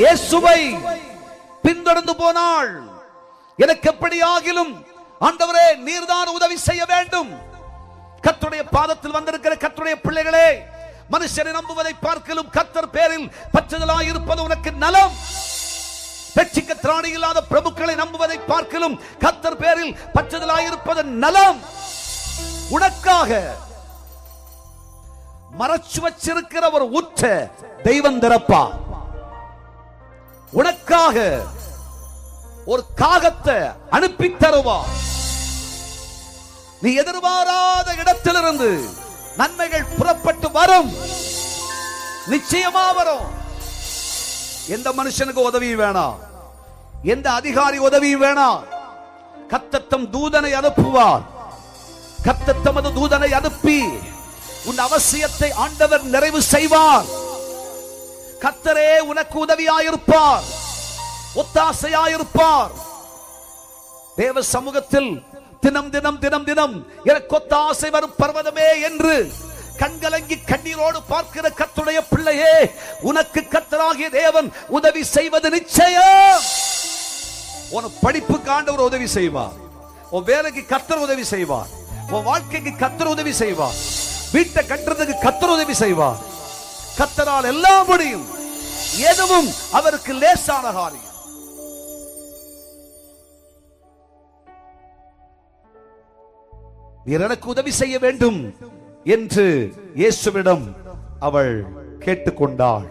இயேசுவை பின்தொடர்ந்து போனாள் எனக்கு எப்படி ஆகிலும் ஆண்டவரே நீர்தான் உதவி செய்ய வேண்டும். கத்துடைய பாதத்தில் வந்திருக்கிற கத்துடைய பிள்ளைகளே மனுஷரை நம்புவதை பார்க்கலும் கத்தர் பேரில் பற்றுதலாய் இருப்பது உனக்கு நலம். வெற்றிக்க திராணி இல்லாத பிரபுக்களை நம்புவதை பார்க்கலும் கத்தர் பேரில் பற்றுதலாய் இருப்பது நலம். உனக்காக மறைச்சு வச்சிருக்கிற ஒரு உற்ற தெய்வம் திறப்பான் உனக்காக ஒரு காகத்தை அனுப்பி தருவா நீ எதிர்பாராத இடத்திலிருந்து நன்மைகள் புறப்பட்டு வரும். நிச்சயமா வரும். எந்த மனுஷனுக்கு உதவி வேணாம். எந்த அதிகாரி உதவி வேணாம். கத்தத்தம் தூதனை அனுப்புவார். கத்தத்தமது தூதனை அனுப்பி உன் அவசியத்தை ஆண்டவர் நிறைவு செய்வார். கத்தரே உனக்கு உதவியாயிருப்பார். ஒத்தாசையாயிருப்பார். தேவ சமூகத்தில் தினம் தினம் தினம் தினம் எனக்கு ஒத்தாசை வரும் பர்வதமே என்று கண்கலங்கி கண்ணீரோடு பார்க்கிற கத்துடைய பிள்ளையே உனக்கு கத்தராகிய தேவன் உதவி செய்வது நிச்சயம். உன் படிப்புக்கு ஆண்டவர் உதவி செய்வார். உன் வேலைக்கு கத்தர் உதவி செய்வார். உன் வாழ்க்கைக்கு கத்தர் உதவி செய்வார். வீட்டை கட்டுறதுக்கு கத்தர் உதவி செய்வார். கத்தரால் எல்லாம் முடியும். எதுவும் அவருக்கு லேசான காரியம். நீர் எனக்கு உதவி செய்ய வேண்டும் என்று இயேசுவிடம் அவள் கேட்டுக்கொண்டாள்.